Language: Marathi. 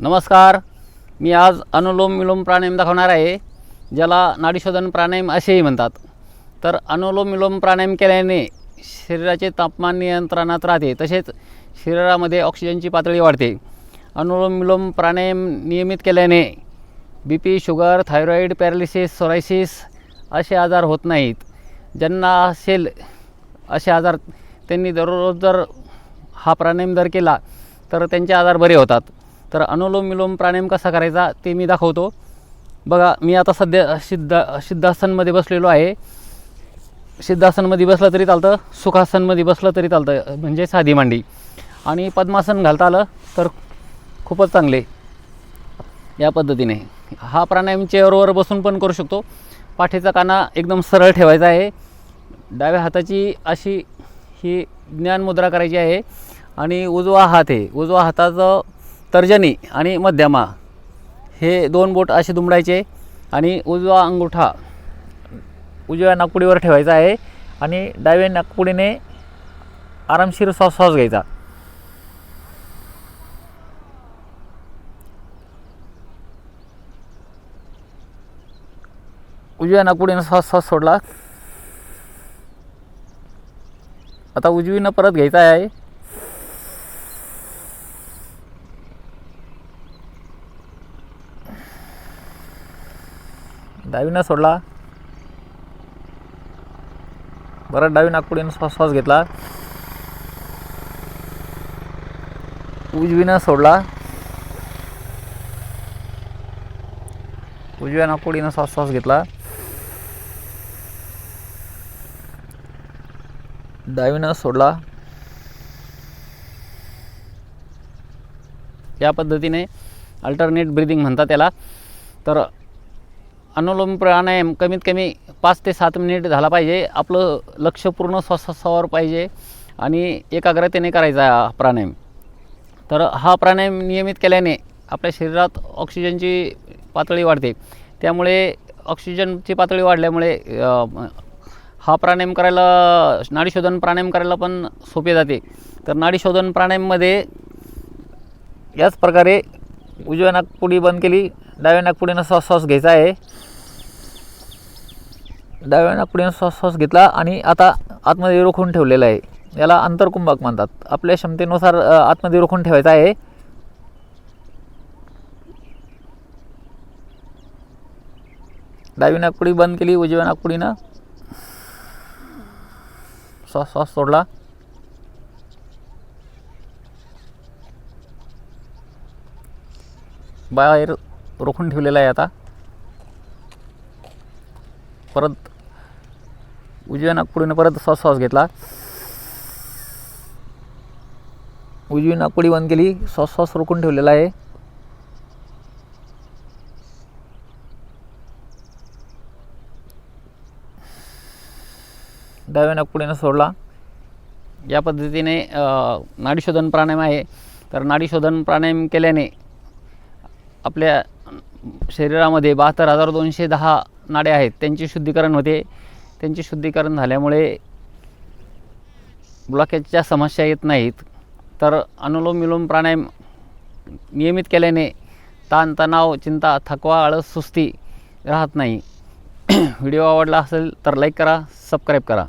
नमस्कार. मी आज अनुलोम विलोम प्राणायाम दाखवणार आहे ज्याला नाडीशोधन प्राणायाम असेही म्हणतात. तर अनुलोम विलोम प्राणायाम केल्याने शरीराचे तापमान नियंत्रणात राहते तसेच शरीरामध्ये ऑक्सिजनची पातळी वाढते. अनुलोम विलोम प्राणायाम नियमित केल्याने B P sugar thyroid paralysis psoriasis असे आजार होत नाहीत. ज्यांना असेल असे आजार त्यांनी दररोज जर हा प्राणायाम जर केला तर त्यांचे आजार बरे होतात. तर अनुलोम विलोम प्राणायाम कसा करायचा ते मी दाखवतो. बघा मी आता सध्या सिद्ध सिद्धासनमध्ये बसलेलो आहे. सिद्धासनमध्ये बसलं तरी चालतं सुखासनमध्ये बसलं तरी चालतं म्हणजे साधी मांडी. आणि पद्मासन घालता आलं तर खूपच चांगले. या पद्धतीने. हा प्राणायाम चेअरवर बसून पण करू शकतो. पाठीचा काना एकदम सरळ ठेवायचा आहे. डाव्या हाताची अशी ही ज्ञानमुद्रा करायची आहे. आणि उजवा हात आहे. उजवा हाताचं तर्जनी आणि मध्यमा. हे दोन बोट असे दुमडायचे आणि उजवा अंगुठा उजव्या नागपुडीवर ठेवायचा आहे आणि डाव्या नागपुडीने आरामशीर श्वास श्वास घ्यायचा. उजव्या नागपुडीनं श्वास श्वास सोडला. आता उजवीनं परत घ्यायचा आहे. डावीनं सोडला. बरं डावी नागपुडीनं श्वास श्वास घेतला. उजवीनं सोडला. उजव्या नागपुडीनं श्वास श्वास घेतला. डावीनं सोडला. या पद्धतीने अल्टरनेट ब्रिदिंग म्हणतात त्याला. तर अनुलोम प्राणायाम कमीत कमी पाच ते सात मिनिट झाला पाहिजे. आपलं लक्ष पूर्ण श्वासावर पाहिजे आणि एकाग्रतेने करायचा हा प्राणायाम. तर हा प्राणायाम नियमित केल्याने आपल्या शरीरात ऑक्सिजनची पातळी वाढते. त्यामुळे ऑक्सिजनची पातळी वाढल्यामुळे हा प्राणायाम करायला नाडीशोधन प्राणायाम करायला पण सोपे जाते. तर नाडीशोधन प्राणायाममध्ये याच प्रकारे उजव्या नागपुडी बंद केली डाव्या नागपुडीनं श्वास श्वास घ्यायचा आहे. डाव्या नागपुडीनं श्वास श्वास घेतला आणि आता आतमध्ये रोखून ठेवलेला आहे. याला आंतरकुंभक म्हणतात. आपल्या क्षमतेनुसार आतमध्ये रोखून ठेवायचा आहे. डावी नागपुडी बंद केली उजव्या नागपुडीनं श्वास श्वास सोडला. बाहेर रोखून ठेवलेला आहे आता. परत उजव्या नागपुडीनं परत श्वास श्वास घेतला. उजवी नागपुडी बंद केली. श्वास श्वास रोखून ठेवलेला आहे. डाव्या नागपुडीनं सोडला. या पद्धतीने नाडीशोधन प्राणायाम आहे. तर नाडीशोधन प्राणायाम केल्याने आपल्या शरीरामध्ये बहात्तर हजार दोनशे दहा नाड्या आहेत त्यांचे शुद्धीकरण होते. त्यांचे शुद्धीकरण झाल्यामुळे ब्लॉकेजच्या समस्या येत नाहीत. तर अनुलोम विलोम प्राणायाम नियमित केल्याने ताणतणाव चिंता थकवा आळस सुस्ती राहत नाही. व्हिडिओ आवडला असेल तर लाईक करा सबस्क्राईब करा.